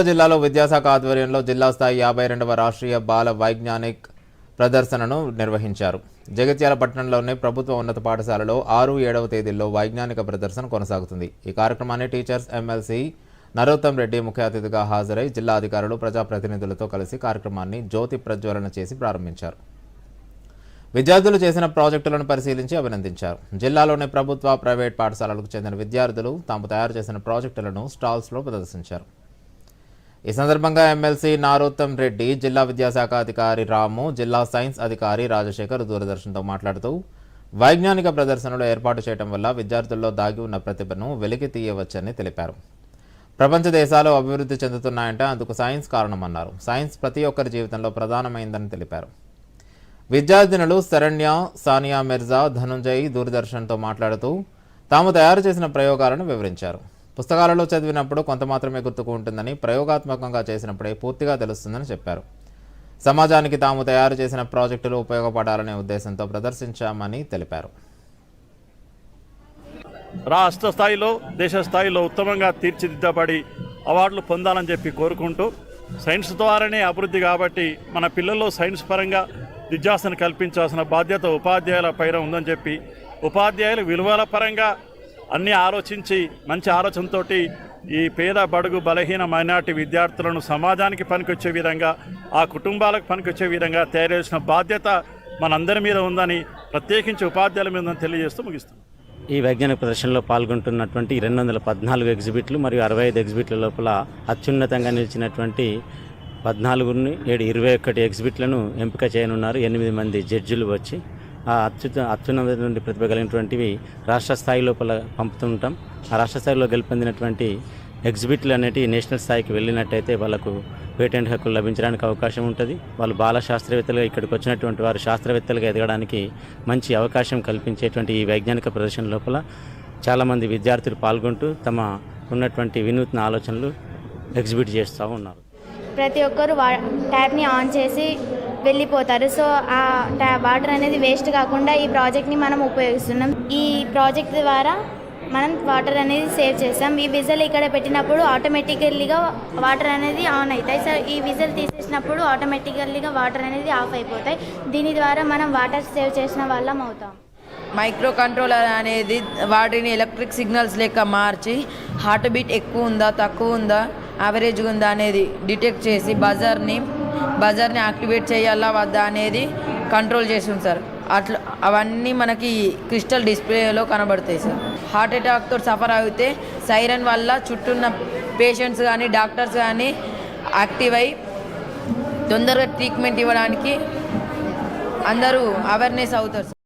జిల్లాలో విద్యాశాఖ ఆధ్వర్యంలో జిల్లా స్థాయి యాభై రెండవ రాష్ట్రీయ బాల వైజ్ఞానిక్ ప్రదర్శనను నిర్వహించారు. జగిత్యాల పట్టణంలోని ప్రభుత్వ ఉన్నత పాఠశాలలో ఆరు ఏడవ తేదీల్లో వైజ్ఞానిక ప్రదర్శన కొనసాగుతుంది. ఈ కార్యక్రమాన్ని టీచర్స్ ఎమ్మెల్సీ నరోత్తం రెడ్డి ముఖ్య అతిథిగా హాజరై జిల్లా అధికారులు ప్రజాప్రతినిధులతో కలిసి కార్యక్రమాన్ని జ్యోతి ప్రజ్వలన చేసి ప్రారంభించారు. విద్యార్థులు చేసిన ప్రాజెక్టులను పరిశీలించి అభినందించారు. జిల్లాలోని ప్రభుత్వ ప్రైవేట్ పాఠశాలలకు చెందిన విద్యార్థులు తాము తయారు చేసిన ప్రాజెక్టులను స్టాల్స్లో ప్రదర్శించారు. ఈ సందర్భంగా ఎమ్మెల్సీ నారోత్తం రెడ్డి జిల్లా విద్యాశాఖ అధికారి రాము జిల్లా సైన్స్ అధికారి రాజశేఖర్ దూరదర్శన్తో మాట్లాడుతూ వైజ్ఞానిక ప్రదర్శనలు ఏర్పాటు చేయడం వల్ల విద్యార్థుల్లో దాగి ఉన్న ప్రతిభను వెలికి తీయవచ్చని తెలిపారు. ప్రపంచ దేశాలు అభివృద్ధి చెందుతున్నాయంటే అందుకు సైన్స్ కారణమన్నారు. సైన్స్ ప్రతి ఒక్కరి జీవితంలో ప్రధానమైందని తెలిపారు. విద్యార్థినులు శరణ్య సానియా మిర్జా ధనుంజయ్ దూరదర్శన్తో మాట్లాడుతూ తాము తయారు చేసిన ప్రయోగాలను వివరించారు. పుస్తకాలలో చదివినప్పుడు కొంత మాత్రమే గుర్తుకు ఉంటుందని ప్రయోగాత్మకంగా చేసినప్పుడే పూర్తిగా తెలుస్తుందని చెప్పారు. సమాజానికి తాము తయారు చేసిన ప్రాజెక్టులు ఉపయోగపడాలనే ఉద్దేశంతో ప్రదర్శించామని తెలిపారు. రాష్ట్ర స్థాయిలో దేశ స్థాయిలో ఉత్తమంగా తీర్చిదిద్దబడి అవార్డులు పొందాలని చెప్పి కోరుకుంటూ సైన్స్ ద్వారానే అభివృద్ధి కాబట్టి మన పిల్లల్లో సైన్స్ పరంగా విద్యాసను కల్పించాల్సిన బాధ్యత ఉపాధ్యాయుల పైన ఉందని చెప్పి ఉపాధ్యాయులు విలువల పరంగా అన్నీ ఆలోచించి మంచి ఆలోచనతోటి ఈ పేద బడుగు బలహీన మైనార్టీ విద్యార్థులను సమాజానికి పనికొచ్చే విధంగా ఆ కుటుంబాలకు పనికొచ్చే విధంగా తయారు చేసిన బాధ్యత మనందరి మీద ఉందని ప్రత్యేకించి ఉపాధ్యాయుల మీద తెలియజేస్తూ ముగిస్తాం ఈ వైజ్ఞానిక ప్రదర్శనలో పాల్గొంటున్నటువంటి రెండు వందల పద్నాలుగు ఎగ్జిబిట్లు మరియు అరవై ఐదు ఎగ్జిబిట్ల లోపల అత్యున్నతంగా నిలిచినటువంటి పద్నాలుగుని ఏడు ఇరవై ఒక్కటి ఎగ్జిబిట్లను ఎంపిక చేయనున్నారు. ఎనిమిది మంది జడ్జిలు వచ్చి ఆ అత్యుత అత్యున్నత నుండి ప్రతిభ కలిగినటువంటివి రాష్ట్ర స్థాయి లోపల పంపుతుంటాం. ఆ రాష్ట్ర స్థాయిలో గెలుపొందినటువంటి ఎగ్జిబిట్లు అనేటివి నేషనల్ స్థాయికి వెళ్ళినట్టయితే వాళ్ళకు పేటెంట్ హక్కులు లభించడానికి అవకాశం ఉంటుంది. వాళ్ళు బాల శాస్త్రవేత్తలుగా ఇక్కడికి వచ్చినటువంటి వారు శాస్త్రవేత్తలుగా ఎదగడానికి మంచి అవకాశం కల్పించేటువంటి ఈ వైజ్ఞానిక ప్రదర్శన లోపల చాలామంది విద్యార్థులు పాల్గొంటూ తమ ఉన్నటువంటి వినూత్న ఆలోచనలు ఎగ్జిబిట్ చేస్తూ ఉన్నారు. ప్రతి ఒక్కరు వా ట్యాప్ని ఆన్ చేసి వెళ్ళిపోతారు. సో ఆ వాటర్ అనేది వేస్ట్ కాకుండా ఈ ప్రాజెక్ట్ని మనం ఉపయోగిస్తున్నాం. ఈ ప్రాజెక్ట్ ద్వారా మనం వాటర్ అనేది సేవ్ చేస్తాం. ఈ విజల్ ఇక్కడ పెట్టినప్పుడు ఆటోమేటికల్లీగా వాటర్ అనేది ఆన్ అవుతాయి. సో ఈ విజల్ తీసేసినప్పుడు ఆటోమేటికల్లీగా వాటర్ అనేది ఆఫ్ అయిపోతాయి. దీని ద్వారా మనం వాటర్ సేవ్ చేసిన వాళ్ళం అవుతాం. మైక్రో కంట్రోలర్ అనేది వాటిని ఎలక్ట్రిక్ సిగ్నల్స్ లెక్క మార్చి హార్ట్ బీట్ ఎక్కువ ఉందా తక్కువ ఉందా యావరేజ్గా ఉందా అనేది డిటెక్ట్ చేసి బజార్ని బజార్ని యాక్టివేట్ చేయాలా వద్దా అనేది కంట్రోల్ చేస్తుంది సార్. అట్లా అవన్నీ మనకి క్రిస్టల్ డిస్ప్లేలో కనబడతాయి సార్. హార్ట్ అటాక్తో సఫర్ అయితే సైరన్ వల్ల చుట్టూన్న పేషెంట్స్ కానీ డాక్టర్స్ కానీ యాక్టివ్ అయి తొందరగా ట్రీట్మెంట్ ఇవ్వడానికి అందరూ అవేర్నెస్ అవుతారు సార్.